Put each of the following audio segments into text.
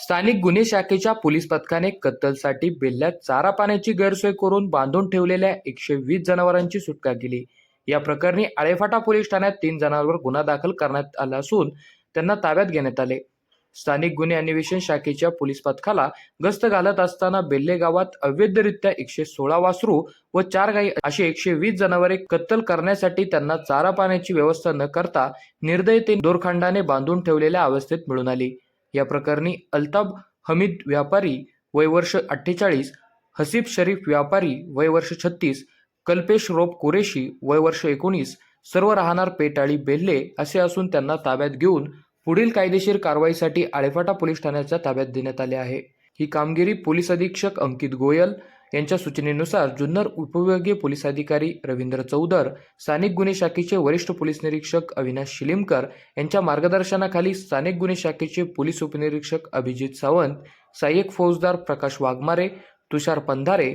स्थानिक गुन्हे शाखेच्या पोलीस पथकाने कत्तलसाठी बेल्ल्यात चारा पाण्याची गैरसोय करून बांधून ठेवलेल्या एकशे वीस जनावरांची सुटका केली. या प्रकरणी आळेफाटा पोलीस ठाण्यात तीन जणांवर गुन्हा दाखल करण्यात आला असून त्यांना ताब्यात घेण्यात आले. स्थानिक गुन्हे अन्वेषण शाखेच्या पोलीस पथकाला गस्त घालत असताना बेल्ले गावात अवैधरित्या एकशे सोळा वासरू व चार गाई अशी एकशे वीस जनावरे कत्तल करण्यासाठी त्यांना चारा पाण्याची व्यवस्था न करता निर्दयते दोरखंडाने बांधून ठेवलेल्या अवस्थेत मिळून आली. या प्रकरणी अल्ताब हमीद व्यापारी वय वर्ष अठ्ठेचाळीस हसीब शरीफ व्यापारी वय वर्ष छत्तीस कल्पेश रोप कुरेशी वय वर्ष एकोणीस सर्व राहणार पेटाळी बेल्ले असे असून त्यांना ताब्यात घेऊन पुढील कायदेशीर कारवाईसाठी आळेफाटा पोलीस ठाण्याच्या ताब्यात देण्यात आले आहे. ही कामगिरी पोलीस अधीक्षक अंकित गोयल यांच्या सूचनेनुसार जुन्नर उपविभागीय पोलीस अधिकारी रवींद्र चौदर स्थानिक गुन्हे शाखेचे वरिष्ठ पोलीस निरीक्षक अविनाश शिलिमकर यांच्या मार्गदर्शनाखाली स्थानिक गुन्हे शाखेचे पोलीस उपनिरीक्षक अभिजित सावंत सहाय्यक फौजदार प्रकाश वाघमारे तुषार पंधारे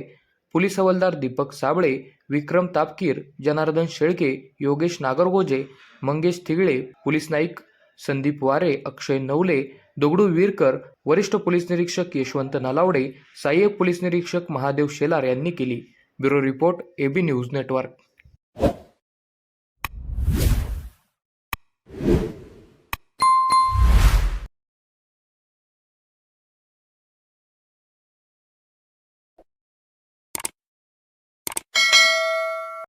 पोलीस हवालदार दीपक साबळे विक्रम तापकीर जनार्दन शेळके योगेश नागरगोजे मंगेश थिगळे पोलीस नाईक संदीप वारे अक्षय नवले दगडू विरकर वरिष्ठ पोलीस निरीक्षक यशवंत नलावडे सहाय्यक पोलीस निरीक्षक महादेव शेलार यांनी केली. Bureau report AB news network.